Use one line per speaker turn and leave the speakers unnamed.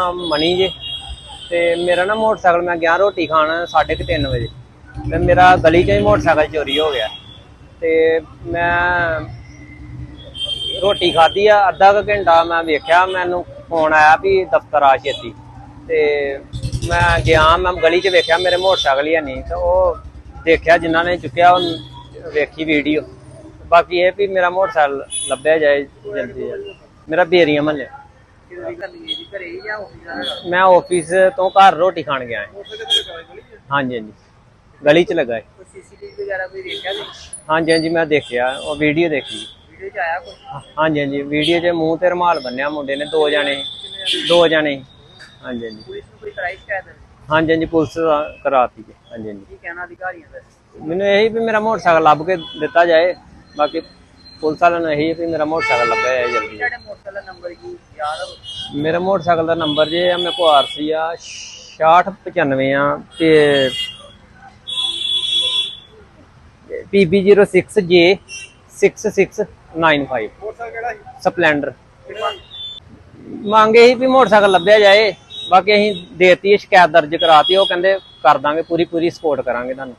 ਨਾਮ ਮਣੀ ਜੀ। ਤੇ ਮੇਰਾ ਨਾ ਮੋਟਰਸਾਈਕਲ, ਮੈਂ ਗਿਆ ਰੋਟੀ ਖਾਣ 3:30 ਵਜੇ। ਤੇ ਮੇਰਾ ਗਲੀ 'ਚ ਹੀ ਮੋਟਰਸਾਈਕਲ ਚੋਰੀ ਹੋ ਗਿਆ। ਤੇ ਮੈਂ ਰੋਟੀ ਖਾਧੀ ਆ, ਅੱਧਾ ਕੁ ਘੰਟਾ ਮੈਂ ਵੇਖਿਆ, ਮੈਨੂੰ ਫੋਨ ਆਇਆ ਵੀ ਦਫ਼ਤਰ ਆ ਛੇਤੀ। ਤੇ ਮੈਂ ਗਿਆ, ਮੈਂ ਗਲੀ 'ਚ ਵੇਖਿਆ, ਮੇਰੇ ਮੋਟਰਸਾਈਕਲ ਹੀ ਹੈ ਨਹੀਂ। ਤੇ ਉਹ ਦੇਖਿਆ, ਜਿਨ੍ਹਾਂ ਨੇ ਚੁੱਕਿਆ, ਉਹ ਵੇਖੀ ਵੀਡੀਓ। ਬਾਕੀ ਇਹ ਵੀ ਮੇਰਾ ਮੋਟਰਸਾਈਕਲ ਲੱਭਿਆ ਜਾਏ ਜਲਦੀ। ਜਲਦੀ ਮੇਰਾ ਬੇਰੀਆ ਮਹੱਲੇ
ਘਰੇ ਹੀ ਜਾਂ ਆਫਿਸ ਜਾਣਾ
ਮੈਂ ਆਫਿਸ ਤੋਂ ਘਰ ਰੋਟੀ ਖਾਣ ਗਿਆ ਹਾਂ। ਹਾਂਜੀ ਹਾਂਜੀ। ਗਲੀ 'ਚ ਲੱਗਾ ਹੈ
ਕੋਈ ਸੀਸੀਟੀਵੀ ਵਗੈਰਾ ਕੋਈ ਦੇਖਿਆ ਜੀ
ਹਾਂਜੀ ਹਾਂਜੀ ਮੈਂ ਦੇਖਿਆ। ਉਹ ਵੀਡੀਓ ਦੇਖੀ।
ਵੀਡੀਓ 'ਚ ਆਇਆ ਕੋਈ?
ਹਾਂਜੀ ਹਾਂਜੀ। ਵੀਡੀਓ 'ਚ ਮੂੰਹ ਤੇ ਰੁਮਾਲ ਬੰਨਿਆ ਮੁੰਡੇ ਨੇ ਦੋ ਜਣੇ। ਦੋ ਜਣੇ। ਹਾਂਜੀ ਹਾਂਜੀ।
ਪੁਲਿਸ ਨੂੰ ਕੋਈ ਕਰਾਈ ਸ਼ਿਕਾਇਤ?
ਹਾਂਜੀ ਹਾਂਜੀ ਪੁਲਿਸ ਕਰਾਤੀ ਜੀ। ਹਾਂਜੀ ਹਾਂਜੀ।
ਕੀ ਕਹਿਣਾ ਅਧਿਕਾਰੀਆਂ ਦਾ?
ਮੈਨੂੰ ਇਹੀ ਵੀ ਮੇਰਾ ਮੋਟਰਸਾਈਕਲ ਲੱਭ ਕੇ ਦਿੱਤਾ ਜਾਏ। ਬਾਕੀ ਪੁਲਿਸ ਵਾਲਿਆਂ ਨੂੰ ਇਹੀ ਵੀ ਮੇਰਾ ਮੋਟਰਸਾਈਕਲ ਲੱਭਿਆ ਜਲਦੀ।
ਤੁਹਾਡੇ ਮੋਟਰਸਾਈਕਲ ਦਾ ਨੰਬਰ ਕੀ ਯਾਦ
ਮੇਰਾ ਮੋਟਰਸਾਈਕਲ ਦਾ ਨੰਬਰ ਜੇ ਆ ਮੇਰੇ ਕੋਲ ਆਰਸੀ ਆ 6695 ਆ ਤੇ PB06J 6695
ਮੋਟਰਸਾਈਕਲ ਕਿਹੜਾ ਸੀ?
ਸਪਲੈਂਡਰ। ਮੰਗੇ ਹੀ ਵੀ ਮੋਟਰਸਾਈਕਲ ਲੱਭਿਆ ਜਾਏ। ਬਾਕੀ ਅਸੀਂ ਦੇਤੀ ਸ਼ਿਕਾਇਤ ਦਰਜ ਕਰਾਤੀ ਉਹ ਕਹਿੰਦੇ ਕਰ ਦਾਂਗੇ ਪੂਰੀ ਪੂਰੀ ਸਪੋਰਟ ਕਰਾਂਗੇ ਤੁਹਾਨੂੰ।